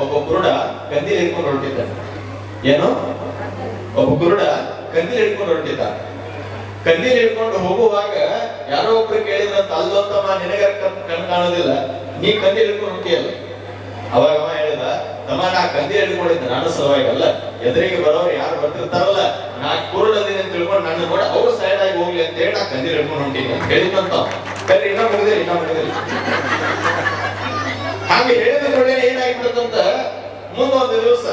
ಒಬ್ಬ ಕುರುಡ ಕಂದೀಲ್ ಹಿಡ್ಕೊಂಡು ಹೊರಟಿದ್ದ ಏನು? ಒಬ್ಬ ಕುರುಡ ಕಂದೀಲ್ ಹಿಡ್ಕೊಂಡು ಹೊರಟಿದ್ದ ಕಂದೀಲ್ ಹಿಡ್ಕೊಂಡು ಹೋಗುವಾಗ ಯಾರೋ ಒಬ್ರು ಕೇಳಿದ್ರಂತ ಅಲ್ಲೊತ್ತಮ್ಮ ನಿನಗ ಕಣ್ ಕಾಣೋದಿಲ್ಲ. ನೀ ಕಂದೀಲ್ ಹಿಡ್ಕೊಂಡು ಹೊರಟಿಯಲ್ಲ. ಅವಾಗ ಅವ ಹೇಳಿದ, ತಮ್ಮ, ನಾ ಕಂದಿ ಹಿಡ್ಕೊಂಡಿದ್ದೆ. ನಾನು ಸಲುವಾಗಿ ಅಲ್ಲ ಎದುರಿಗೆ ಬರೋರು ಯಾರು ಬರ್ತಿರ್ತಾರಲ್ಲ, ನಾ ಅಂತ ತಿಳ್ಕೊಂಡು ನನ್ನ ನೋಡಿ ಅವ್ರು ಸೈಡ್ ಆಗಿ ಹೋಗ್ಲಿ ಅಂತ ಹೇಳಿ ನಾ ಕಂದಿ ಹಿಡ್ಕೊಂಡು ಹೊಂಟಿದ್ದೆ. ಅಂತ ಹೇಳಿದ್ನಂತ. ಕರಿ ಇನ್ನೊಂದು ಮುಗಿದಿಲ್ಲ ಇನ್ನೊಂದು ಹಾಗೆ ಹೇಳಿದ ಕೂಡಲೇ ಏನಾಗ್ಬಿಡುತ್ತಂತ ಮುಂದೊಂದು ದಿವಸ,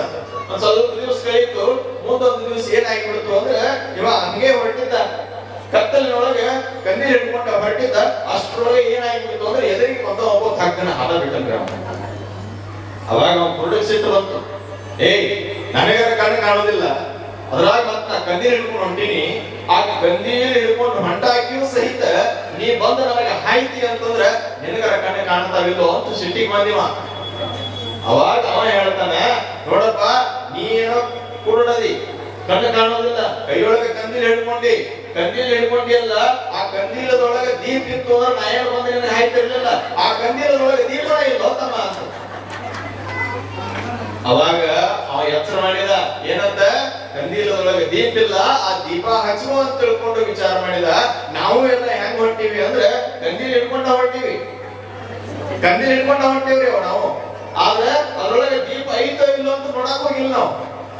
ಒಂದ್ ಸ್ವಲ್ಪ ದಿವಸ ಕಳೀತು ಮುಂದೊಂದು ದಿವಸ ಏನಾಗ್ಬಿಡ್ತು ಅಂದ್ರೆ, ಇವ ಹಂಗೆ ಹೊರಟಿದ್ದ. ಕತ್ತಲಿನೊಳಗೆ ಕಣ್ಣೀರ್ ಹಿಡ್ಕೊಂಡು ಹೊರಟಿದ್ದ. ಅಷ್ಟ್ರೊಳಗೆ ಏನಾಗ್ಬಿಡ್ತು ಅಂದ್ರೆ ಎದುರಿಗೆ ಮತ್ತೆ ಒಬ್ಬ ಹಾಕ್ತಾನೆ ಹಾಡ ಬಿಟ್ಟನ್ರಿ ಅವನು. ಅವಾಗ ಅವ್ನು ಕುರುಡಿಗೆ ಸಿಟ್ಟು ಬಂತು. ಏಯ್, ನನಗರ ಕಣ್ಣು ಕಾಣೋದಿಲ್ಲ. ಅದ್ರಾಗ ಮತ್ತ ನಾ ಹಿಡ್ಕೊಂಡು ಹೊಂಟೀನಿ. ಆ ಕಂದೀಲ್ ಹಿಡ್ಕೊಂಡು ಹೊಂಟಾಕಿಯೂ ಸಹಿತ ನೀ ಬಂದು ನನಗೆ ಹಾಯ್ತಿ ಅಂತಂದ್ರ ನಿನಗರ ಕಣ್ಣು ಕಾಣ್ತಾವಿಲ್ಲೋ ಅಂತ ಸಿಟ್ಟಿಗೆ ಬಂದಿವ ಅವಾಗ ಅವ ಹೇಳ್ತಾನೆ, ನೋಡಪ್ಪ, ನೀ ಏನೋ ಕುರುಡದಿ. ಕಣ್ಣು ಕಾಣೋದಿಲ್ಲ ಕೈಯೊಳಗೆ ಕಂದಿಲ್ ಹಿಡ್ಕೊಂಡಿ. ಕಂದಿಲ್ ಹಿಡ್ಕೊಂಡಿ ಅಲ್ಲ, ಆ ಕಂದಿಲದೊಳಗೆ ದೀಪ ಇತ್ತು ಅಂದ್ರೆ ನಾ ಏನು ಬಂದು ನಿನ್ನ ಹಾಯ್ತಿರ್ಲಿಲ್ಲ. ಆ ಕಂದಿಲದೊಳಗೆ ದೀಪ ಇಲ್ಲ ಅಂತ. ಅವಾಗ ಅವ ಎಚ್ಚರ ಮಾಡಿದ, ಏನಂತ? ಕಂದೀಲದೊಳಗೆ ದೀಪ ಇಲ್ಲ, ಆ ದೀಪ ಹಚ್ಚುವ ಅಂತ ತಿಳ್ಕೊಂಡು ವಿಚಾರ ಮಾಡಿದ, ನಾವು ಎಲ್ಲ ಹೆಂಗ್ ಹೊಂಟಿವಿ ಅಂದ್ರೆ ಕಂದೀಲ್ ಹಿಡ್ಕೊಂಡ ಹೊಂಟಿವಿ. ಕಂದೀಲ್ ಹಿಡ್ಕೊಂಡ ಹೊಂಟಿವ್ರಿ ನಾವು. ಆದ್ರೆ ಅದರೊಳಗೆ ದೀಪ ಐತೋ ಇಲ್ಲೋ ಅಂತ ನೋಡಕ್ ಹೋಗಿಲ್ಲ ನಾವು.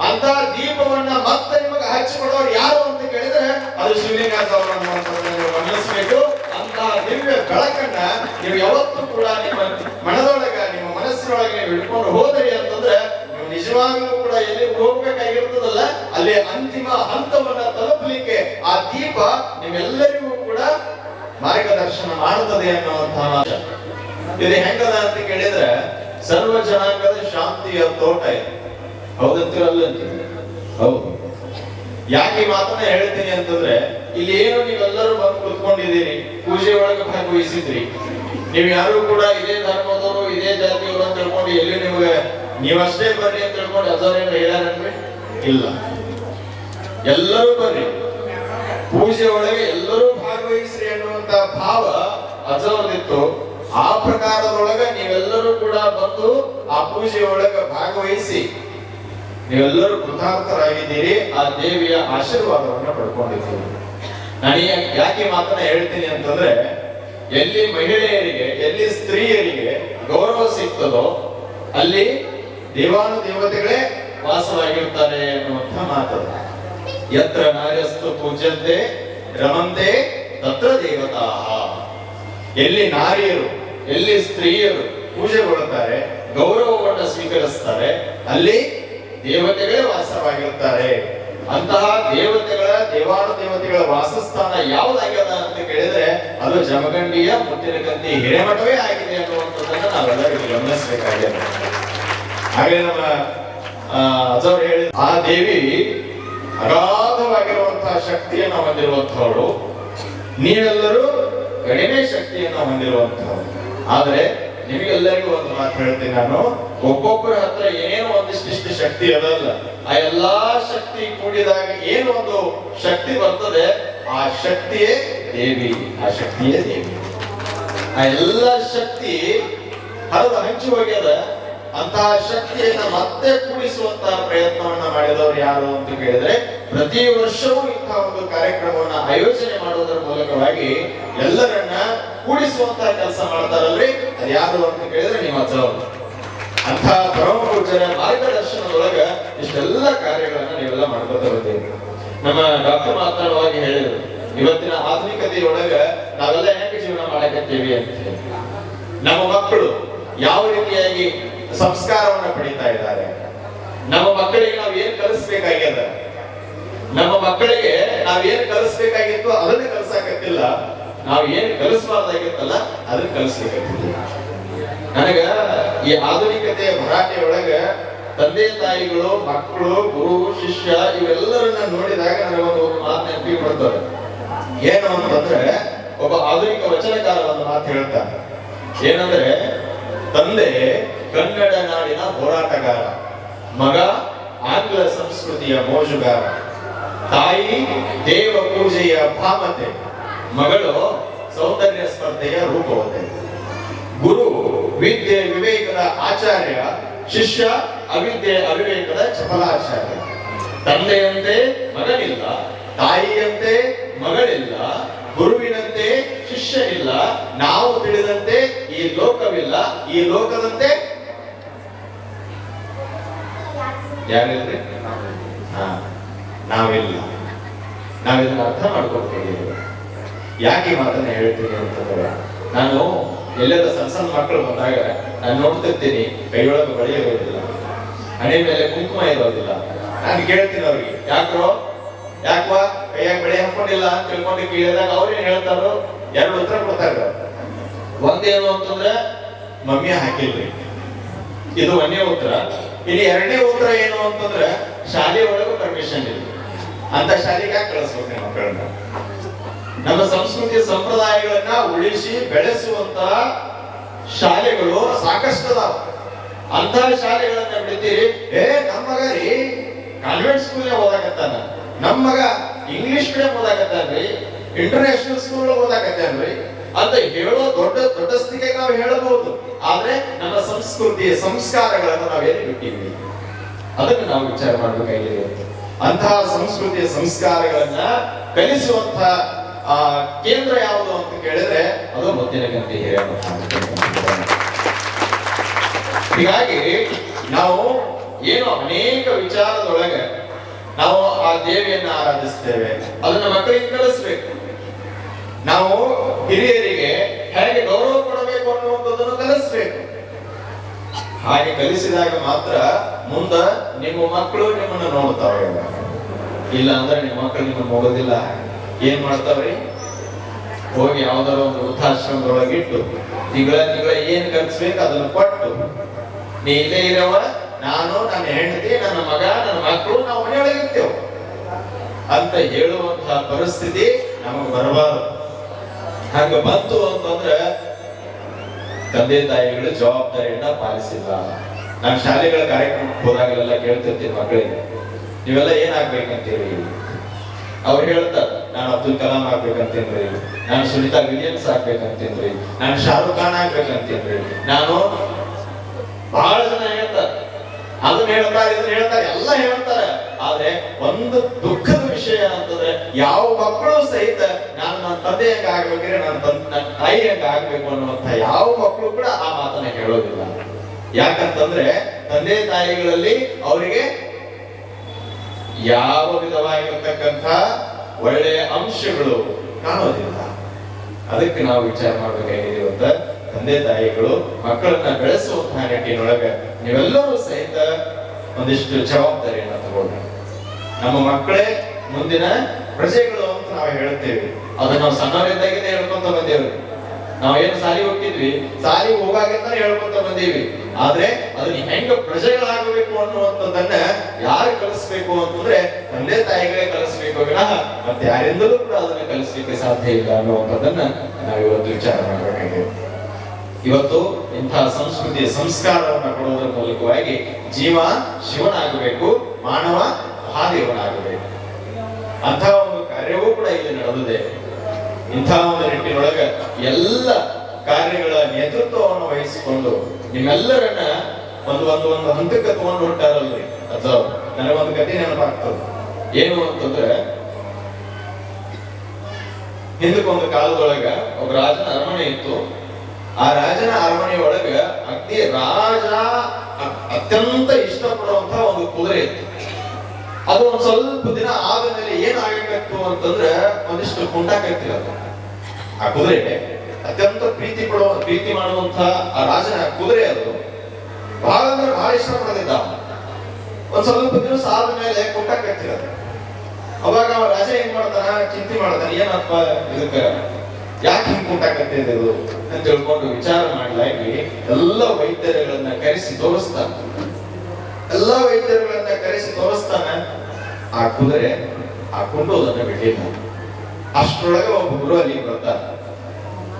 ಅಂತ ದೀಪವನ್ನ ಮತ್ತೆ ನಿಮಗೆ ಹಚ್ಚಿಕೊಡೋರು ಯಾರು ಅಂತ ಕೇಳಿದ್ರೆ ಅದು ಶಿವಲಿಂಗ ನೀವು ಗಮನಿಸಬೇಕು. ಅಂತ ದಿವ್ಯ ಬೆಳಕನ್ನ ನೀವು ಯಾವತ್ತೂ ಕೂಡ ನಿಮ್ಮ ಮನದೊಳಗ ನಿಮ್ಮ ಮನಸ್ಸಿನೊಳಗೆ ನೀವು ಇಟ್ಕೊಂಡು ಹೋದ್ರಿ ಅಂತಂದ್ರೆ ನೀವು ನಿಜವಾಗ್ಲೂ ಕೂಡ ಎಲ್ಲಿ ಹೋಗ್ಬೇಕಾಗಿರ್ತದಲ್ಲ ಅಲ್ಲಿ ಅಂತಿಮ ಹಂತವನ್ನ ತಲುಪಲಿಕ್ಕೆ ಆ ದೀಪ ನಿಮ್ಮೆಲ್ಲರಿಗೂ ಕೂಡ ಮಾರ್ಗದರ್ಶನ ಮಾಡುತ್ತದೆ ಅನ್ನುವಂತಹ. ಇದು ಹೆಂಗದ ಅಂತ ಕೇಳಿದ್ರೆ, ಸರ್ವ ಜನಾಂಗದ ಶಾಂತಿಯ ತೋಟ ಇದೆ. ಹೌದಂತೀರಲ್ಲ? ಹೌದು. ಯಾಕೆ ಮಾತನ್ನ ಹೇಳ್ತೀನಿ ಅಂತಂದ್ರೆ, ಇಲ್ಲಿ ಏನು ನೀವೆಲ್ಲರೂ ಬಂದು ಕುತ್ಕೊಂಡಿದ್ದೀರಿ, ಪೂಜೆ ಒಳಗೆ ಭಾಗವಹಿಸಿದ್ರಿ. ನೀವು ಯಾರು ಕೂಡ ಇದೇ ಧರ್ಮದವರು, ಇದೇ ಜಾತಿಯವರು ಅಂತ ತಿಳ್ಕೊಂಡು ಎಲ್ಲಿ ನಿಮಗೆ ನೀವಷ್ಟೇ ಬರ್ರಿ ಅಂತ ತಿಳ್ಕೊಂಡು ಅದರ ಹೇಳ್ಯಾರನ್ರಿ? ಇಲ್ಲ. ಎಲ್ಲರೂ ಬರ್ರಿ. ಪೂಜೆ ಒಳಗೆ ಎಲ್ಲರೂ ಭಾಗವಹಿಸ್ರಿ ಅನ್ನುವಂತ ಭಾವ ಅಜವನಿತ್ತು ಆ ಪ್ರಕಾರದೊಳಗ ನೀವೆಲ್ಲರೂ ಕೂಡ ಬಂದು ಆ ಪೂಜೆ ಒಳಗ ಭಾಗವಹಿಸಿ ನೀವೆಲ್ಲರೂ ಕೃತಾರ್ಥರಾಗಿದ್ದೀರಿ, ಆ ದೇವಿಯ ಆಶೀರ್ವಾದವನ್ನ ಪಡ್ಕೊಂಡಿದ್ದೀರಿ. ನಾನು ಯಾಕೆ ಮಾತ್ರ ಹೇಳ್ತೀನಿ ಅಂತಂದ್ರೆ, ಎಲ್ಲಿ ಮಹಿಳೆಯರಿಗೆ, ಎಲ್ಲಿ ಸ್ತ್ರೀಯರಿಗೆ ಗೌರವ ಸಿಗ್ತದೋ ಅಲ್ಲಿ ದೇವಾನು ದೇವತೆಗಳೇ ವಾಸವಾಗಿರ್ತಾರೆ ಅನ್ನುವಂಥ ಮಾತದು ಯತ್ರ ನಾರ್ಯಸ್ತು ಪೂಜ್ಯಂತೆ ರಮಂತೆ ತತ್ರ ದೇವತಾ ಎಲ್ಲಿ ನಾರಿಯರು, ಎಲ್ಲಿ ಸ್ತ್ರೀಯರು ಪೂಜೆಗೊಳ್ಳುತ್ತಾರೆ ಗೌರವವನ್ನು ಸ್ವೀಕರಿಸ್ತಾರೆ ಅಲ್ಲಿ ದೇವತೆಗಳೇ ವಾಸವಾಗಿರುತ್ತಾರೆ. ಅಂತಹ ದೇವತೆಗಳ ದೇವಾನು ದೇವತೆಗಳ ವಾಸಸ್ಥಾನ ಯಾವ್ದಾಗ್ಯದ ಅಂತ ಕೇಳಿದ್ರೆ, ಅದು ಜಮಗಂಡಿಯ ಮುತ್ತಿನಕಂದಿ ಹಿರೇಮಠವೇ ಆಗಿದೆ ಅನ್ನುವಂಥದ್ದನ್ನ ನಾವೆಲ್ಲರಿಗೂ ಗಮನಿಸಬೇಕಾಗಿದೆ. ಹಾಗೆ ನಮ್ಮ ಅಜವ್ರು ಹೇಳಿ ಆ ದೇವಿ ಅಗಾಧವಾಗಿರುವಂತಹ ಶಕ್ತಿಯನ್ನು ಹೊಂದಿರುವಂತಹವಳು ನೀವೆಲ್ಲರೂ ಕಡಿಮೆ ಶಕ್ತಿಯನ್ನು ಹೊಂದಿರುವಂತಹವರು ಆದ್ರೆ ನಿಮಗೆಲ್ಲರಿಗೂ ಒಂದು ಮಾತು ಹೇಳ್ತೀನಿ ನಾನು. ಒಬ್ಬೊಬ್ಬರ ಹತ್ರ ಏನು ಒಂದಿಷ್ಟಿಷ್ಟು ಶಕ್ತಿ ಅದಲ್ಲ ಆ ಎಲ್ಲಾ ಶಕ್ತಿ ಕೂಡಿದಾಗ ಏನು ಒಂದು ಶಕ್ತಿ ಬರ್ತದೆ? ಆ ಶಕ್ತಿಯೇ ದೇವಿ. ಆ ಶಕ್ತಿಯೇ ದೇವಿ. ಆ ಎಲ್ಲ ಶಕ್ತಿ ಹರಿದು ಹಂಚಿ ಹೋಗ್ಯದ. ಅಂತಹ ಶಕ್ತಿಯನ್ನ ಮತ್ತೆ ಕೂಡಿಸುವಂತಹ ಪ್ರಯತ್ನವನ್ನ ಮಾಡಿದವರು ಯಾರು ಅಂತ ಕೇಳಿದ್ರೆ, ಪ್ರತಿ ವರ್ಷವೂ ಇಂತಹ ಒಂದು ಕಾರ್ಯಕ್ರಮವನ್ನ ಆಯೋಜನೆ ಮಾಡುವುದರ ಮೂಲಕವಾಗಿ ಎಲ್ಲರನ್ನ ಕೂಡಿಸುವಂತಹ ಕೆಲಸ ಮಾಡ್ತಾರಲ್ರಿ? ಅದು ಯಾರು ಅಂತ ಕೇಳಿದ್ರೆ ನಿಮ್ಮ ಜವಾಬ್ದಾರಿ ಅಂತ ಪರಮ ಪೂಜ್ಯರ ಮಾರ್ಗದರ್ಶನದೊಳಗ ಇಷ್ಟೆಲ್ಲ ಕಾರ್ಯಗಳನ್ನ ನೀವೆಲ್ಲ ಮಾಡ್ಕೊತಾ ಬರ್ತೀವಿ ನಮ್ಮ ಡಾಕ್ಟರ್ ಮಾತನಾಡುವಾಗ ಹೇಳಿದ್ರು, ಇವತ್ತಿನ ಆಧುನಿಕತೆಯೊಳಗ ನಾವೆಲ್ಲ ಹೆಂಗೆ ಜೀವನ ಮಾಡಕತ್ತೀವಿ? ಅಂತ ನಮ್ಮ ಮಕ್ಕಳು ಯಾವ ರೀತಿಯಾಗಿ ಸಂಸ್ಕಾರವನ್ನ ಪಡಿತಾ ಇದ್ದಾರೆ. ನಮ್ಮ ಮಕ್ಕಳಿಗೆ ನಾವು ಏನ್ ಕಲಿಸ್ಬೇಕಾಗ್ಯದ ನಮ್ಮ ಮಕ್ಕಳಿಗೆ ನಾವ್ ಏನ್ ಕಲಿಸ್ಬೇಕಾಗಿತ್ತು ಅದನ್ನ ಕಲಿಸಾಕತ್ತಿಲ್ಲ. ನಾವ್ ಏನ್ ಕಲಿಸಬಾರ್ದಾಗಿತ್ತಲ್ಲ ಅದನ್ನ ಕಲಿಸ್ಬೇಕಾಗಿತ್ತು ನನಗ ಈ ಆಧುನಿಕತೆಯ ಒಳಗ ತಂದೆ ತಾಯಿಗಳು, ಮಕ್ಕಳು, ಗುರು, ಶಿಷ್ಯ ಇವೆಲ್ಲರನ್ನ ನೋಡಿದಾಗ ನನಗೊಂದು ಮಾತು ನೆನಪಿ ಬರ್ತದೆ. ಏನು ಅಂತಂದ್ರೆ ಒಬ್ಬ ಆಧುನಿಕ ವಚನಕಾರ ಒಂದು ಮಾತು ಹೇಳ್ತಾರೆ ಏನಂದ್ರೆ, ತಂದೆ ಕನ್ನಡ ನಾಡಿನ ಹೋರಾಟಗಾರ, ಮಗ, ಆಂಗ್ಲ ಸಂಸ್ಕೃತಿಯ ಮೋಜುಗಾರ, ತಾಯಿ, ದೇವ ಪೂಜೆಯ ಭಾಮತೆ ಮಗಳು ಸೌಂದರ್ಯ ಸ್ಪರ್ಧೆಯ ರೂಪವತೆ. ಗುರು ವಿದ್ಯೆ ವಿವೇಕದ ಆಚಾರ್ಯ, ಶಿಷ್ಯ ಅವಿದ್ಯೆ ಅವಿವೇಕದ ಚಪಲಾಚಾರ್ಯ. ತಂದೆಯಂತೆ ಮಗನಿಲ್ಲ, ತಾಯಿಯಂತೆ ಮಗಳಿಲ್ಲ, ಗುರುವಿನಂತೆ ಶಿಷ್ಯನಿಲ್ಲ, ನಾವು ತಿಳಿದಂತೆ ಈ ಲೋಕವಿಲ್ಲ, ಈ ಲೋಕದಂತೆ ಯಾರಿಲ್ರಿ ಹಾಂ, ನಾವಿಲ್ಲ. ಅರ್ಥ ಮಾಡ್ಕೊಳ್ತೀವಿ. ಯಾಕೆ ಈ ಮಾತನ್ನ ಹೇಳ್ತೀನಿ ಅಂತಂದ್ರೆ, ನಾನು ಎಲ್ಲದ ಸಣ್ಣ ಸಣ್ಣ ಮಕ್ಕಳು ಬಂದಾಗ ನಾನು ನೋಡ್ತಿರ್ತೀನಿ, ಕೈಯೊಳಗೆ ಬಳಿ ಇರೋದಿಲ್ಲ ಹಣೆ ಮೇಲೆ ಕುಂಕುಮ ಇರೋದಿಲ್ಲ. ನಾನು ಕೇಳ್ತೀನಿ ಅವ್ರಿಗೆ, ಯಾಕ್ರೋ? ಯಾಕವಾ? ಕೈಯಾಗ ಬೆಳೆ ಹಾಕೊಂಡಿಲ್ಲ ತಿಳ್ಕೊಂಡು ಕೇಳಿದಾಗ ಅವ್ರೇನ್ ಹೇಳ್ತಾರೋ? ಎರಡು ಉತ್ತರ ಕೊಡ್ತಾರೆ. ಒಂದೇನು ಅಂತಂದ್ರೆ, ಮಮ್ಮಿ ಹಾಕಿಲ್ರಿ. ಇದು ಒಂದೇ ಉತ್ತರ. ಇಲ್ಲಿ ಎರಡನೇ ಉತ್ತರ ಏನು ಅಂತಂದ್ರೆ ಶಾಲೆ ಒಳಗೂ ಪರ್ಮಿಷನ್ ಇಲ್ಲ ಅಂತ ಶಾಲೆಗೆ ಯಾಕೆ ಕಳಿಸ್ಬೇಕು ನಿಮ್ಮ ಮಕ್ಕಳನ್ನ? ನಮ್ಮ ಸಂಸ್ಕೃತಿ ಸಂಪ್ರದಾಯಗಳನ್ನ ಉಳಿಸಿ ಬೆಳೆಸುವಂತ ಶಾಲೆಗಳು ಸಾಕಷ್ಟು ಅದಾವ ಅಂತ ಶಾಲೆಗಳನ್ನ ಬಿಡ್ತೀರಿ? ಏ ನಮ್ಮ ಮಗ ರೀ ಕಾನ್ವೆಂಟ್ ಸ್ಕೂಲ್ ಓದಾಕತ್ತಾನ. ನಮ್ಮ ಮಗ ಇಂಗ್ಲಿಷ್ ಮೀಡಿಯಂ ಓದಾಕತ್ತಾನ್ರಿ ಇಂಟರ್ನ್ಯಾಷನಲ್ ಸ್ಕೂಲ್ ಓದಾಕತ್ತಾನ್ರಿ. ಅಂತ ಹೇಳೋ ದೊಡ್ಡ ದೊಡ್ಡಸ್ತಿಗೆ ನಾವು ಹೇಳಬಹುದು. ಆದ್ರೆ ನಮ್ಮ ಸಂಸ್ಕೃತಿ ಸಂಸ್ಕಾರಗಳನ್ನು ನಾವೇನು ಬಿಟ್ಟಿದ್ವಿ ಅದನ್ನು ನಾವು ವಿಚಾರ ಮಾಡಬೇಕಾಗಿದೆ. ಅಂತಹ ಸಂಸ್ಕೃತಿಯ ಸಂಸ್ಕಾರಗಳನ್ನ ಕಲಿಸುವಂತ ಆ, ಕೇಂದ್ರ ಯಾವುದು ಅಂತ ಕೇಳಿದ್ರೆ ಅದು ಮುತ್ತಿನ ಹಿರಿಯಮಠ ಹೀಗಾಗಿ ನಾವು ಏನು ಅನೇಕ ವಿಚಾರದೊಳಗೆ ನಾವು ಆ ದೇವಿಯನ್ನ ಆರಾಧಿಸ್ತೇವೆ. ಅದನ್ನ ಮಕ್ಕಳಿಗೆ ಕಲಿಸ್ಬೇಕು. ನಾವು ಹಿರಿಯರಿಗೆ ಹೇಗೆ ಗೌರವ ಕೊಡಬೇಕು ಅನ್ನುವಂಥದ್ದನ್ನು ಕಲಿಸ್ಬೇಕು. ಹಾಗೆ ಕಲಿಸಿದಾಗ ಮಾತ್ರ ಮುಂದ ನಿಮ್ಮ ಮಕ್ಕಳು ನಿಮ್ಮನ್ನು ನೋಡ್ತಾವೆ ಇಲ್ಲ ಅಂದ್ರೆ ನಿಮ್ಮ ಮಕ್ಕಳು ನಿಮ್ಮನ್ನು ನೋಡೋದಿಲ್ಲ ಏನ್ ಮಾಡ್ತಾವ್ರಿ? ಹೋಗಿ ಯಾವ್ದಾರ ಒಂದು ವೃದ್ಧಾಶ್ರಮದೊಳಗೆ ಇಟ್ಟು ತಿಂಗಳ ತಿಂಗಳ ಏನ್ ಕಲಿಸ್ಬೇಕು ಅದನ್ನು ಕೊಟ್ಟು ನೀ ಇಲ್ಲೇ ಇರವ, ನಾನು, ನನ್ನ ಹೆಂಡತಿ, ನನ್ನ ಮಗ, ನನ್ನ ಮಕ್ಕಳು ನಾವು ಮನೆಯೊಳಗಿರ್ತೇವೆ. ಅಂತ ಹೇಳುವಂತಹ ಪರಿಸ್ಥಿತಿ ನಮಗೆ ಬರಬಾರದು. ಹಂಗ ಬಂತು ಅಂತಂದ್ರೆ ತಂದೆ ತಾಯಿಗಳು ಜವಾಬ್ದಾರಿಯನ್ನ ಪಾಲಿಸಿಲ್ಲ. ನಾನು ಶಾಲೆಗಳ ಕಾರ್ಯಕ್ರಮಕ್ಕೆ ಹೋದಾಗಲೆಲ್ಲ ಕೇಳ್ತಿರ್ತೀವಿ ಮಕ್ಕಳಿಗೆ ನೀವೆಲ್ಲ ಏನಾಗ್ಬೇಕಂತೀರಿ? ಅವ್ರು ಹೇಳ್ತಾರೆ, ನಾನು ಅಬ್ದುಲ್ ಕಲಾಂ ಆಗ್ಬೇಕಂತೇನ್ರಿ, ನಾನು ಸುನಿತಾ ವಿಲಿಯಮ್ಸ್ ಆಗ್ಬೇಕಂತೇನ್ರಿ, ನಾನು ಶಾರುಖ್ ಖಾನ್ ಆಗ್ಬೇಕಂತೇನ್ರಿ, ನಾನು ಬಹಳ ಜನ ಹೇಳ್ತಾರೆ. ಅದನ್ನ ಹೇಳ್ತಾರೆ, ಇದನ್ನ ಹೇಳ್ತಾರೆ, ಎಲ್ಲ ಹೇಳ್ತಾರೆ. ಆದ್ರೆ ಒಂದು ದುಃಖದ ವಿಷಯ ಅಂತಂದ್ರೆ ಯಾವ ಮಕ್ಕಳು ಸಹಿತ ನನ್ನ ತಂದೆ ಹೆಂಗ ಆಗ್ಬೇಕ್ರೆ ನನ್ನ ತಂದೆ, ನನ್ನ ತಾಯಿ ಹೆಂಗ ಆಗ್ಬೇಕು ಅನ್ನುವಂತ ಯಾವ ಮಕ್ಕಳು ಕೂಡ ಆ ಮಾತನ್ನ ಹೇಳೋದಿಲ್ಲ. ಯಾಕಂತಂದ್ರೆ ತಂದೆ ತಾಯಿಗಳಲ್ಲಿ ಅವರಿಗೆ ಯಾವ ವಿಧವಾಗಿರ್ತಕ್ಕಂಥ ಒಳ್ಳೆಯ ಅಂಶಗಳು ಕಾಣೋದಿಲ್ಲ. ಅದಕ್ಕೆ ನಾವು ವಿಚಾರ ಮಾಡಬೇಕಾಗಿದೆ ಅಂತ ತಂದೆ ತಾಯಿಗಳು ಮಕ್ಕಳನ್ನ ಬೆಳೆಸುವಂತಹ ನಿಟ್ಟಿನೊಳಗೆ ನೀವೆಲ್ಲರೂ ಸಹಿತ ಒಂದಿಷ್ಟು ಜವಾಬ್ದಾರಿಯನ್ನ ತಗೊಂಡ್ರೆ. ನಮ್ಮ ಮಕ್ಕಳೇ ಮುಂದಿನ ಪ್ರಜೆಗಳು ಅಂತ ನಾವು ಹೇಳ್ತೇವೆ. ಅದನ್ನ ನಾವು ಸಣ್ಣವರಿದ್ದಾಗಿಂದ ಹೇಳ್ಕೊಂತ ಬಂದೇವ್ರಿ. ನಾವ್ ಏನ್ ಸಾಲಿ ಹೋಗ್ತಿದ್ವಿ? ಸಾಲಿ ಹೋಗಾಗಿಂದ ಹೇಳ್ಕೊಂತ ಬಂದೀವಿ. ಆದ್ರೆ ಅದನ್ನ ಹೆಂಗ ಪ್ರಜೆಗಳಾಗಬೇಕು ಅನ್ನುವಂಥದ್ದನ್ನ ಯಾರು ಕಲಿಸ್ಬೇಕು ಅಂತಂದ್ರೆ ತಂದೆ ತಾಯಿಗಳೇ ಕಲಿಸ್ಬೇಕು ವಿನಃ, ಮತ್ತೆ ಯಾರಿಂದಲೂ ಕೂಡ ಅದನ್ನ ಕಲಿಸ್ಲಿಕ್ಕೆ ಸಾಧ್ಯ ಇಲ್ಲ ಅನ್ನುವಂಥದ್ದನ್ನ ನಾವು ಇವತ್ತು ವಿಚಾರ ಮಾಡಬೇಕಾಗಿದೆ. ಇವತ್ತು ಇಂತಹ ಸಂಸ್ಕೃತಿಯ ಸಂಸ್ಕಾರವನ್ನು ಕೊಡುವುದರ ಮೂಲಕವಾಗಿ ಜೀವ ಶಿವನಾಗಬೇಕು, ಮಾನವ ಮಹಾದೇವನಾಗಬೇಕು. ಅಂತಹ ನೇತೃತ್ವವನ್ನು ವಹಿಸಿಕೊಂಡು ನಿಮ್ಮೆಲ್ಲರನ್ನ ಒಂದು ಒಂದು ಒಂದು ಹಂತಕ್ಕೆ ತಗೊಂಡು ಹೊಂಟಾರಲ್ರಿ ಅದು ನನಗೊಂದು ಕಥೆ ನೆನಪಾಗ್ತದೆ ಏನು ಅಂತಂದ್ರೆ ಹಿಂದಕ್ಕೊಂದು ಕಾಲದೊಳಗ ಒಬ್ಬ ರಾಜನ ಅರಮನೆ ಇತ್ತು. ಆ ರಾಜನ ಅರಮನೆ ಒಳಗ ಅತಿ ರಾಜ ಅತ್ಯಂತ ಇಷ್ಟಪಡುವಂತಹ ಒಂದು ಕುದುರೆ ಇತ್ತು. ಅದು ಒಂದ್ ಸ್ವಲ್ಪ ದಿನ ಆದ ಮೇಲೆ ಏನಾಗಬೇಕು ಅಂತಂದ್ರೆ ಒಂದಿಷ್ಟು ಕುಂಟಾಕೈತಿ ಅದು. ಆ ಕುದುರೆ ಅತ್ಯಂತ ಪ್ರೀತಿ ಪಡುವ ಪ್ರೀತಿ ಮಾಡುವಂತ ಆ ರಾಜನ ಕುದುರೆ ಅದು. ಬಹಳ ಅಂದ್ರೆ ಬಹಳ ಇಷ್ಟ ಪಡೆದಿದ್ದ ಒಂದ್ ಸ್ವಲ್ಪ ದಿವಸ ಆದ್ಮೇಲೆ ಮೇಲೆ ಅದು ಅವಾಗ ಅವ ರಾಜ ಏನ್ ಮಾಡ್ತಾನ? ಚಿಂತೆ ಮಾಡ್ತಾನೆ, ಏನಪ್ಪ ಇದಕ್ಕ? ಯಾಕೆ ಹಿಂಗ್ ಇದು? ಅಂತ ತಿಳ್ಕೊಂಡು ವಿಚಾರ ಮಾಡ್ಲಾಗಿ ಎಲ್ಲ ವೈದ್ಯರುಗಳನ್ನ ಕರೆಸಿ ತೋರಿಸ್ತಾನ. ಎಲ್ಲ ವೈದ್ಯರುಗಳನ್ನ ಕರೆಸಿ ತೋರಿಸ್ತಾನ. ಆ ಕುದುರೆ ಆ ಕುಂಡೋದನ್ನ ಬಿಟ್ಟಿಲ್ಲ ಅಷ್ಟರೊಳಗೆ ಒಬ್ಬ ಗುರು ಅಲ್ಲಿ ಬರ್ತಾರ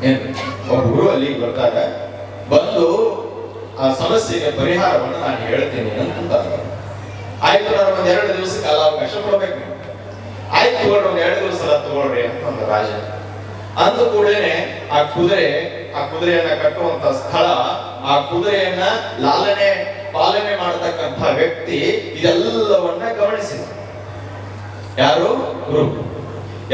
ಏನ್? ಒಬ್ಬ ಗುರು ಅಲ್ಲಿಗೆ ಬರ್ತಾರ ಬಂದು ಆ ಸಮಸ್ಯೆಗೆ ಪರಿಹಾರವನ್ನು ನಾನು ಹೇಳ್ತೀನಿ ಅಂತ ಆಯ್ತು ನಾನು ಒಂದ್ ಎರಡು ದಿವಸ ಕಾಲಾವಕಾಶ ಕೊಡ್ಬೇಕು. ಆಯ್ತು ತಗೊಳ್ರಿ ಒಂದ್ ಎರಡು ದಿವಸ ತಗೊಳ್ರಿ ಅಂತ ರಾಜ. ಅಂದ ಕೂಡಲೇ ಆ ಕುದುರೆ, ಆ ಕುದುರೆಯನ್ನ ಕಟ್ಟುವಂತ ಸ್ಥಳ, ಆ ಕುದುರೆಯನ್ನ ಲಾಲನೆ, ಪಾಲನೆ ಮಾಡತಕ್ಕಂತ ವ್ಯಕ್ತಿ ಇದೆಲ್ಲವನ್ನ ಗಮನಿಸಿದ. ಯಾರು? ಗುರು.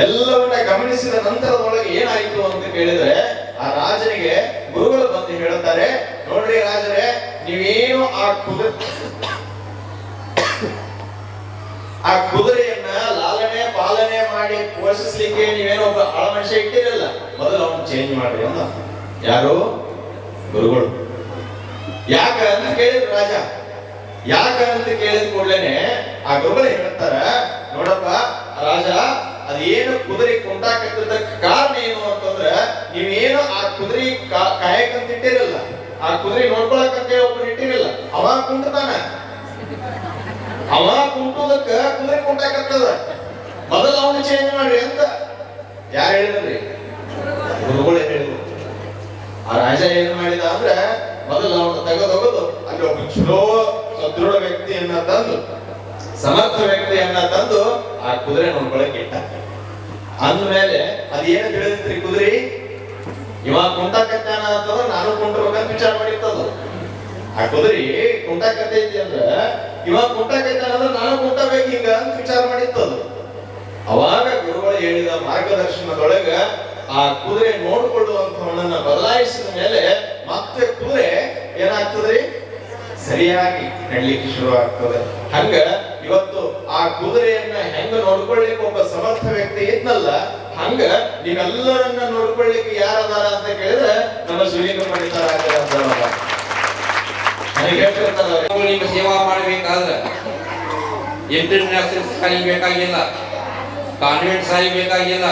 ಎಲ್ಲವನ್ನ ಗಮನಿಸಿದ ನಂತರದೊಳಗೆ ಏನಾಯಿತು ಅಂತ ಕೇಳಿದ್ರೆ ಆ ರಾಜನಿಗೆ ಗುರುಗಳು ಬಂದು ಹೇಳುತ್ತಾರೆ, ನೋಡ್ರಿ ರಾಜರೇ, ನೀವೇನು ಆ ಕುದುರೆ, ಆ ಕುದುರೆಯನ್ನ ಲಾಲನೆ ಪಾಲನೆ ಮಾಡಿ ಪೋಷಿಸ್ಲಿಕ್ಕೆ ನೀವೇನೋ ಒಬ್ಬ ಆಳ ಮನುಷ್ಯ ಇಟ್ಟಿರಲ್ಲ ಮೊದಲು ಅವನು ಚೇಂಜ್ ಮಾಡ್ರಿ ಅಂತ. ಯಾರು? ಗುರುಗಳು. ಯಾಕ ಅಂತ ಕೇಳಿದ್ರು ರಾಜ. ಯಾಕ ಅಂತ ಕೇಳಿದ ಕೂಡಲೇನೆ ಆ ಗುರುಗಳು ಹೇಳ್ತಾರ, ನೋಡಪ್ಪ, ರಾಜ ಅದೇನು ಕುದುರೆ ಕುಂಟಾಕತ್ತಿದ್ದ ಕಾರಣ ಏನು ಅಂತಂದ್ರ, ನೀವೇನು ಆ ಕುದುರೆ ಕಾಯಕಂತ ಇಟ್ಟಿರಲ್ಲ ಆ ಕುದುರೆ ನೋಡ್ಕೊಳಕಂತ ಒಬ್ಬರು ಇಟ್ಟಿರಲ್ಲ ಅವ ಕುಂಟತಾನ ಅವ ಕುಂಟುದಕ್ಕ ಕುದುರೆ ಕುಂಟಾಕತ್ತದ. ಮೊದಲು ಅವನು ಚೇಂಜ್ ಮಾಡ್ರಿ ಅಂತ. ಯಾರು ಹೇಳಿದ್ರಿ? ಗುರುಗಳು ಹೇಳಿದ್ರು. ಆ ರಾಜ ಏನ್ ಮಾಡಿದ ಅಂದ್ರೆ, ಮೊದಲು ಅವನು ತೆಗೆದೊಗದು ಅಲ್ಲಿ ಒಬ್ಬ ಚಲೋ, ಸದೃಢ ವ್ಯಕ್ತಿಯನ್ನ ತಂದು, ಸಮರ್ಥ ವ್ಯಕ್ತಿಯನ್ನ ತಂದು ಆ ಕುದುರೆ ನೋಡ್ಕೊಳಕ್ ಇಟ್ಟ ಅಂದ್ಮೇಲೆ ಅದೇನು ತಿಳಿದ್ರಿ ಕುದುರೆ? ಇವ ಕುಂಟಾಕತ್ತಾನ ಅಂತಂದ್ರೆ ನಾನು ಕುಂಟಿರ್ಬೇಕಂತ ವಿಚಾರ ಮಾಡಿರ್ತದ. ಆ ಕುದುರೆ ಐತಿ ಅಂದ್ರ ಇವ ಕುಂಟಾಕೈತಾನ ಅಂದ್ರೆ ನಾನು ಕುಂಟಬೇಕು ಹಿಂಗ ಅಂತ ವಿಚಾರ ಮಾಡಿರ್ತದ. ಅವಾಗ ಗುರುಗಳು ಹೇಳಿದ ಮಾರ್ಗದರ್ಶನದೊಳಗ ಆ ಕುದುರೆ ನೋಡಿಕೊಳ್ಳುವಂತವನನ್ನ ಬದಲಾಯಿಸಿದ ಮೇಲೆ ಮತ್ತೆ ಕುದುರೆ ಏನಾಗ್ತದ್ರಿ? ಸರಿಯಾಗಿ ನಡ್ಲಿಕ್ಕೆ ಶುರು ಆಗ್ತದೆ ಹಂಗ ಇವತ್ತು ಆ ಕುದುರೆಯನ್ನ ಹೆಂಗ ನೋಡ್ಕೊಳ್ಲಿಕ್ಕೆ ಒಬ್ಬ ಸಮರ್ಥ ವ್ಯಕ್ತಿ ಇದ್ನಲ್ಲ, ಹಂಗ ನೀವೆಲ್ಲರನ್ನ ನೋಡ್ಕೊಳ್ಳಿಕ್ಕೆ ಯಾರದಾರ ಅಂತ ಕೇಳಿದ್ರೆ ನಮ್ಮ ಶಿವಲಿಂಗ ಪಂಡಿತರ. ನಾವು ಸೇವಾ ಮಾಡಬೇಕಾದ್ರೆ ಇಂಟರ್ನ್ಯಾಷನಲ್ ಕಲಿಬೇಕಾಗಿಲ್ಲ ಕಾನ್ವೆಂಟ್ ಸಾಯಿ ಬೇಕಾಗಿಲ್ಲ,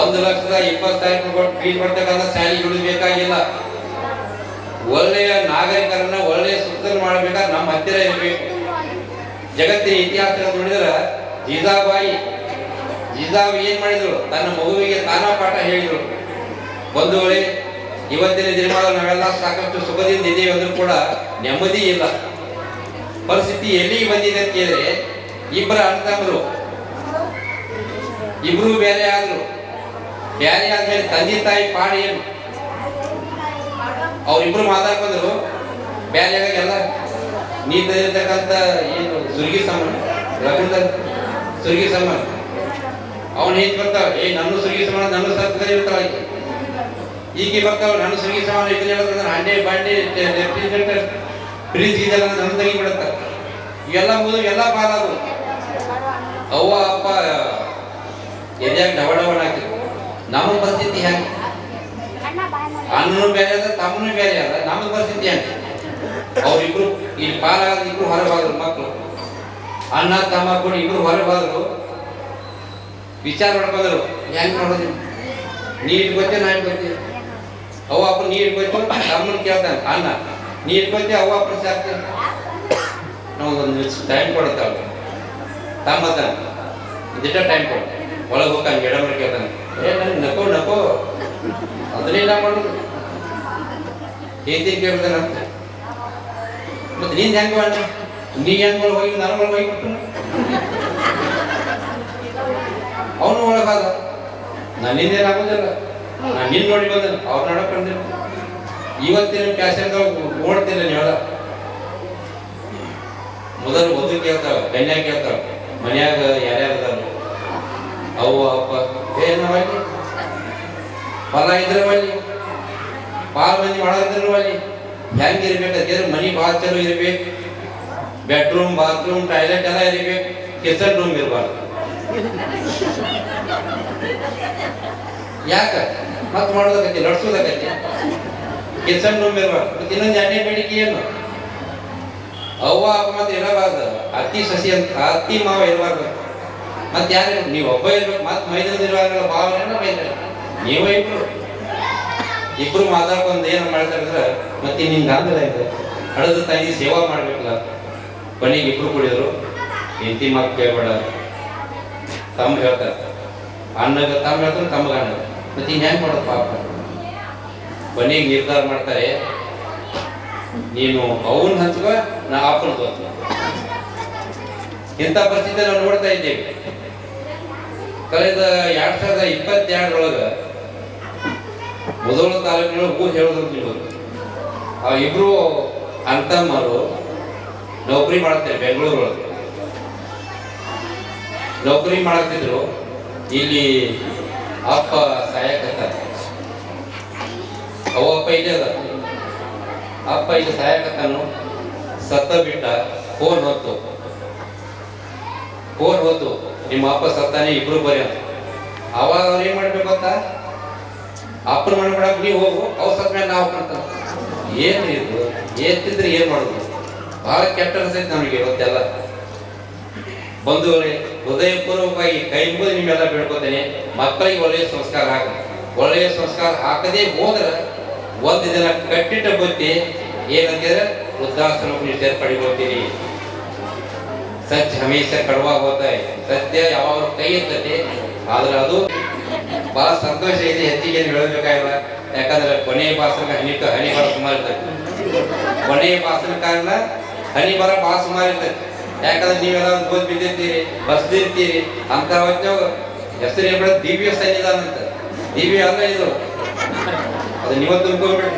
ಒಂದು ಲಕ್ಷದ ಇಪ್ಪತ್ತು ಸಾವಿರ ಕೊಟ್ಟು ಫೀಸ್ ಬರ್ತಕ್ಕಂಥ ಶಾಲೆಗಳು ಬೇಕಾಗಿಲ್ಲ. ಒಳ್ಳೆಯ ನಾಗರಿಕರನ್ನ ಒಳ್ಳೆಯ ಸುತ್ತಲು ಮಾಡಬೇಕಾದ್ರೆ ನಮ್ಮ ಹತ್ತಿರ ಇರಬೇಕು. ಜಗತ್ತಿನ ಇತಿಹಾಸ ನೋಡಿದ್ರೆ ಜೀಜಾಬಾಯಿ ಜೀಜಾಬ್ ಏನ್ ಮಾಡಿದ್ರು? ತನ್ನ ಮಗುವಿಗೆ ತಾನ ಪಾಠ ಹೇಳಿದ್ರು. ಒಂದು ವೇಳೆ ಇವತ್ತಿನ ದಿನಮಾನ ನಾವೆಲ್ಲ ಸಾಕಷ್ಟು ಸುಖದಿಂದ ಇದ್ದೀವಿ ಅಂದ್ರೂ ಕೂಡ ನೆಮ್ಮದಿ ಇಲ್ಲ. ಪರಿಸ್ಥಿತಿ ಎಲ್ಲಿ ಬಂದಿದೆ ಅಂತ ಕೇಳಿದ್ರೆ ಇಬ್ಬರ ಅಣ್ಣತಮ್ಮರು, ಇಬ್ರು ಬೇರೆ ಆದ್ರು. ಬೇರೆ ಆದ್ಮೇಲೆ ತಂದೆ ತಾಯಿ ಪಾಡಿ ಏನು? ಅವ್ರಿಬ್ರು ಮಾತಾಡ್ಕೊಂಡ್ರು. ಬೇರೆ ಆಗಾಗೆಲ್ಲ ನೀ ತಂದಿರ್ತಕ್ಕಂಥ ಏನು ಸುರ್ಗಿ ಸಾಮಾನು? ರಘುಂದ ಸುರ್ಗಿ ಸಾಮಾನು? ಅವನು ಏನ್ ಬರ್ತಾವ ಏ ನನ್ನ ಸುರ್ಗಿ ಸಾಮಾನು ನನ್ನ ಸತ್ಕರಿ ಇರ್ತಾವ ಈಗ ಬರ್ತಾವ ನನ್ನ ಸುರ್ಗಿ ಸಾಮಾನು ಇದನ್ನ ಹೇಳಿದ್ರೆ ಹಂಡೆ ಬಾಂಡೆ ರೆಫ್ರಿಜರೇಟರ್ ಫ್ರಿಜ್ ಇದೆಲ್ಲ ನನ್ನ ತೆಗಿ ಬಿಡುತ್ತ. ಇವೆಲ್ಲ ಮುಗಿದು ಎಲ್ಲ ಪಾಲಾದವು ಅವ್ವ ಅಪ್ಪ ಎದ್ಯಾಗ ಡಬ ಡಬ ಹಾಕಿ ನಮ್ಮ ಪರಿಸ್ಥಿತಿ ಹೆಂಗೆ ಅಣ್ಣನು ಬೇರೆ ಅದ ತಮ್ಮನು ಬೇರೆ ಅದ ನಮ್ಮ ಪರಿಸ್ಥಿತಿ ಹೆಂಗೆ ಅವ್ರಿಬ್ರು ಇಲ್ಲಿ ಪಾಲಾಗ ಇಬ್ರು ಹೊರಬಾದ್ರು ಮಕ್ಕಳು ಅಣ್ಣ, ತಮ್ಮ ಕೂಡ ಇಬ್ರು ಹೊರಬಾದ್ರು ವಿಚಾರ ಮಾಡ್ಕೊಂಡ್ರು ಹೆಂಗ್ ಮಾಡೋದು ನೀ ಇಟ್ಕೊತ್ತೆ ನಾ ಹಂಗ ಬಂತೆ ಅವ ಅಪ್ಪ ನೀ ಇಟ್ಕೊತ್ತು ತಮ್ಮನ ಕೇಳ್ತಾನೆ, ಅಣ್ಣ ನೀ ಇಟ್ಕೊತ್ತೆ ಅವ್ವ ಅಪ್ಪ ಸಾಕ್ತಾನೆ ನಾವು ಒಂದು ಟೈಮ್ ಕೊಡುತ್ತಾವ ತಮ್ಮ ತಾನೆ ದಿಟ್ಟ ಟೈಮ್ ಕೊಡ. ಒಳಗೆ ಹೋಗ್ತಾನೆ ಮೇಡಮ್ ಕೇಳ್ತಾನೆ. ಏ ನನಗೆ ನಕೋ ನಕೋ ಅದನ್ನೇನ ಮಾಡೋದು? ಏನ್ ಕೇಳ್ತಾನೆ, ಅಂತ. ಮತ್ತೆ ನೀನ್ ಹೆಂಗ್ ಬೇಡ ನೀ ಹೆಂಗ್ ಹೋಗಿ ನಾನು ಹೋಗಿ ಅವನು ಒಳಗಾದ ನಾನು ನಿನ್ನೇನು ಆಗೋದಿಲ್ಲ. ನಾನು ನಿನ್ನ ನೋಡಿ ಬಂದ ಅವ್ರು ನೋಡಕ್ ಬಂದಿಲ್ಲ. ಇವತ್ತಿನ ಫ್ಯಾಷನ್ ನೋಡ್ತಿಲ್ಲ ಹೇಳ. ಮೊದಲು ಒದ್ದು ಕೇಳ್ತಾವ ಗಣ್ಯ ಕೇಳ್ತಾವ ಮನ್ಯಾಗ ಯಾರ್ಯಾರು ಅದಾರ ಅವ್ವ, ಅಪ್ಪ. ಪಾಲ ಹೊಲ ಮಾಡಿ ಪಾಲ್ ಮಂದಿ ಮಾಡೋದ್ರವಲ್ಲಿ ಹೆಂಗ್ ಇರ್ಬೇಕು? ಮನಿ ಭಾಳ ಚಲೋ ಇರ್ಬೇಕು. ಬೆಡ್ರೂಮ್ ಬಾತ್ರೂಮ್ ಟಾಯ್ಲೆಟ್ ಎಲ್ಲ ಇರ್ಬೇಕು. ಕಿಚನ್ ರೂಮ್ ಇರಬಾರ್ದು. ಯಾಕ? ಮತ್ ಮಾಡೋದಕ್ಕತಿ, ನಡ್ಸೋದಕ್ಕತಿ. ಕಿಚನ್ ರೂಮ್ ಇರಬಾರ್ದು. ಮತ್ತೆ ಇನ್ನೊಂದು ಎರಡನೇ ಬೇಡಿಕೆ ಏನು? ಅವ್ವ, ಅಪ್ಪ ಮತ್ತೆ ಇರಬಾರ್ದು. ಅತ್ತಿ, ಸಸಿ ಅಂತ, ಅತ್ತಿ, ಮಾವ ಇರಬಾರ್ದು. ಮತ್ತೆ ಯಾರು? ನೀವು ಒಬ್ಬ ಇರ್ಬೇಕು. ಮತ್ತೆ ಮೈದಂದ ಇರುವಾಗಲ್ಲ ಭಾವನೆ ಮೈದ ನೀವೇ ಇಬ್ರು ಇಬ್ರು ಮಾತಾಡ್ಕೊಂಡು ಏನು ಮಾಡ್ತಾರೆ ಅಂದ್ರೆ, ಮತ್ತೆ ನಿನ್ ಗಾಂಧಲ ಇದೆ ಹಳದ ತಾಯಿ ಸೇವಾ ಮಾಡ್ಬೇಕಲ್ಲ. ಕೊನೆಗೆ ಇಬ್ರು ಕುಡಿದ್ರು. ಹೆಂಡತಿ ಮಾತು ಕೇಳ್ಬೇಡ. ತಮ್ಮ ಹೇಳ್ತಾರೆ. ಅಣ್ಣಗ ತಮ್ಮ ಹೇಳ್ತಾರೆ, ತಮ್ಮಗ ಅಣ್ಣ ಮತ್ತೆ ಹೆಂಗ್ ಮಾಡೋದು ಪಾಪ? ಕೊನೆಗೆ ನಿರ್ಧಾರ ಮಾಡ್ತಾರೆ. ನೀನು ಅವನ್ ಹಂಚ್ಕೋ ನಾ ಅಪ್ಪನ ಹೋಗ್ತೀನಿ ಇಂಥ ಪರಿಸ್ಥಿತಿ ನಾವು ನೋಡ್ತಾ ಇದ್ದೇವೆ. ಕಳೆದ ಎರಡ್ ಸಾವಿರದ ಇಪ್ಪತ್ತೆರಡರೊಳಗ ಮೊದಲ ತಾಲೂಕಿನ ಊರು ಹೇಳೋದು ನೀವು ಆ ಇಬ್ರು ಅಂತಮ್ಮರು ನೌಕರಿ ಮಾಡ್ತಾರೆ ಬೆಂಗಳೂರೊಳಗೆ. ನೌಕರಿ ಮಾಡ್ತಿದ್ರು ಇಲ್ಲಿ ಅಪ್ಪ ಸಾಯಕತ್ತಾರೆ ಅವ ಅಪ್ಪ ಇಲ್ಲೇ ಅದ. ಅಪ್ಪ ಇಲ್ಲಿ ಸಾಯಕತ್ತಾನು ಸತ್ತ ಬಿಟ್ಟ ಫೋನ್ ಹೊತ್ತು. ಫೋನ್ ಹೊತ್ತು. ನಿಮ್ಮ ಅಪ್ಪ ಸತ್ತಾನೆ ಇಬ್ರು ಬರೀ ಅವಾಗ ಅವ್ರು ಏನ್ ಮಾಡ್ಬೇಕು ಅಂತ ಅಪ್ಪನ ಬಿಡಕ್ ನೀವು ಹೋಗು ಅವ್ರು ಸತ್ತ ಮೇಲೆ ನಾವು ಕಂತ ಏನು ಇದು? ಏತಿದ್ರೆ ಏನ್ ಮಾಡುದು? ಬಹಳ ಕೆಟ್ಟ ಅನ್ಸೈತೆ ನಮಗೆ ಇವತ್ತೆಲ್ಲ. ಬಂಧುಗಳೇ, ಹೃದಯಪೂರ್ವಕವಾಗಿ ಕೈ ಮುಗಿದು ನಿಮ್ಮೆಲ್ಲ ಬೇಡ್ಕೋತೇನೆ, ಮಕ್ಕಳಿಗೆ ಒಳ್ಳೆಯ ಸಂಸ್ಕಾರ ಹಾಕ. ಒಳ್ಳೆಯ ಸಂಸ್ಕಾರ ಹಾಕದೇ ಹೋದ್ರೆ ಒಂದು ದಿನ ಕಟ್ಟಿಟ್ಟ ಬುದ್ಧಿ ಏನಂತಿದ್ರೆ ವೃದ್ಧಾಶ್ರಮಕ್ಕೆ ನೀವು ಸೇರ್ಪಡಿಕೊಳ್ತೀರಿ ಸತ್ಯ ಹಮೇಶ ಕಡುವಾಗ ಹೋಗ್ತಾ ಸತ್ಯ ಯಾವಾಗ ಕೈ ಇರ್ತೈತಿ ಆದ್ರೆ ಅದು ಬಹಳ ಸಂತೋಷ ಇದೆ ಹೆಚ್ಚಿಗೆ ಏನು ಹೇಳಬೇಕಾಗಿಲ್ಲ. ಯಾಕಂದ್ರೆ ಕೊನೆಯ ಪಾಸನ ಹನಿ ಹನಿ ಬರ ಸುಮಾರು ಇರ್ತೈತಿ ಕೊನೆಯ ಪಾಸನ ಕಾರಣ ಹನಿ ಬರ ಬಹಳ ಸುಮಾರು ಇರ್ತೈತಿ ಯಾಕಂದ್ರೆ ನೀವೆಲ್ಲ ಓದ್ ಬಿದ್ದಿರ್ತೀರಿ ಬಸ್ದಿರ್ತೀರಿ ಅಂತ ಹೊತ್ತಿನಾಗ ಹೆಸರು ಏನ್ ಬಿಡೋದು ದಿವ್ಯ ಸನ್ನಿಧಾನ ಅಂತ ದಿವ್ಯ ಅಲ್ಲ ಇದು. ಅದು ನೀವು ತುಂಬ್ಕೊಬಿಡ್ರಿ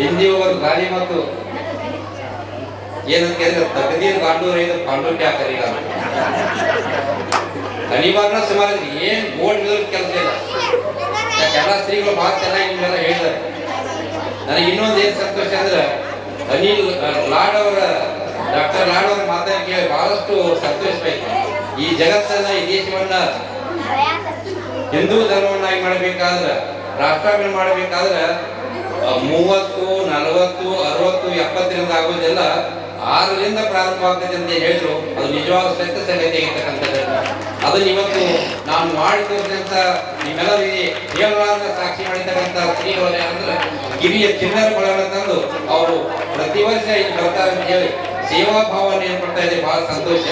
ಹಿಂದಿ ಒಂದು ಗಾಳಿ ಮತ್ತು ಏನಂತ ಕೇಳಿದ್ರೆ ತಗದೀರ್ ಗಾಂಡೂರ್ ಇದು ಪಾಂಡೂರ್ ಕ್ಯಾ ಕರೀಗ ಅನಿವಾರ್ಯ ಸಮಾಜ ಏನು ಓಟ್ ಕೆಲಸ ಇಲ್ಲ. ಎಲ್ಲ ಸ್ತ್ರೀಗಳು ಬಹಳ ಚೆನ್ನಾಗಿ ಹೇಳಿದ್ದಾರೆ. ನನಗೆ ಇನ್ನೊಂದು ಏನ್ ಸಂತೋಷ ಅಂದ್ರೆ, ಅನಿಲ್ ಲಾಡ್ ಅವರ, ಡಾಕ್ಟರ್ ಲಾಡ್ ಅವರ ಮಾತನ್ನು ಕೇಳಿ ಬಹಳಷ್ಟು ಸಂತೋಷವಾಯ್ತು. ಈ ಜಗತ್ತನ್ನ, ಈ ದೇಶವನ್ನ ಹಿಂದೂ ಧರ್ಮವನ್ನಾಗಿ ಮಾಡಬೇಕಾದ್ರೆ ರಾಷ್ಟ್ರಾಭಿವೃದ್ಧಿ ಮಾಡಬೇಕಾದ್ರೆ ಮೂವತ್ತು, ನಲವತ್ತು, ಅರವತ್ತು, ಎಪ್ಪತ್ತರಿಂದ ಆಗೋದೆಲ್ಲ ಆರರಿಂದ ಪ್ರಾರಂಭವಾಗ್ತದೆ ಅಂತ ಹೇಳಿದ್ರು. ಅದು ನಿಜವಾದ ಸತ್ಯ ಸಂಗತಿ ಆಗಿರ್ತಕ್ಕಂಥದ್ದು. ಅದನ್ನ ಇವತ್ತು ನಾನು ಮಾಡಿ ತೋರಿಸಿದಂತ ನಿಮ್ಮೆಲ್ಲರಿಗೆ ದೇವರಾದ ಸಾಕ್ಷಿ ಮಾಡಿರ್ತಕ್ಕಂಥ ಶ್ರೀಗಳು ಅಂದ್ರೆ ಗಿರಿಯ ಚಿನ್ನರಗಳನ್ನು ತಂದು ಅವರು ಪ್ರತಿ ವರ್ಷ ಇಲ್ಲಿ ಬರ್ತಾರೆ ಅಂತ ಹೇಳಿ ಸೇವಾ ಭಾವನೆ ಏನ್ ಕೊಡ್ತಾ ಇದೆ. ಬಹಳ ಸಂತೋಷ.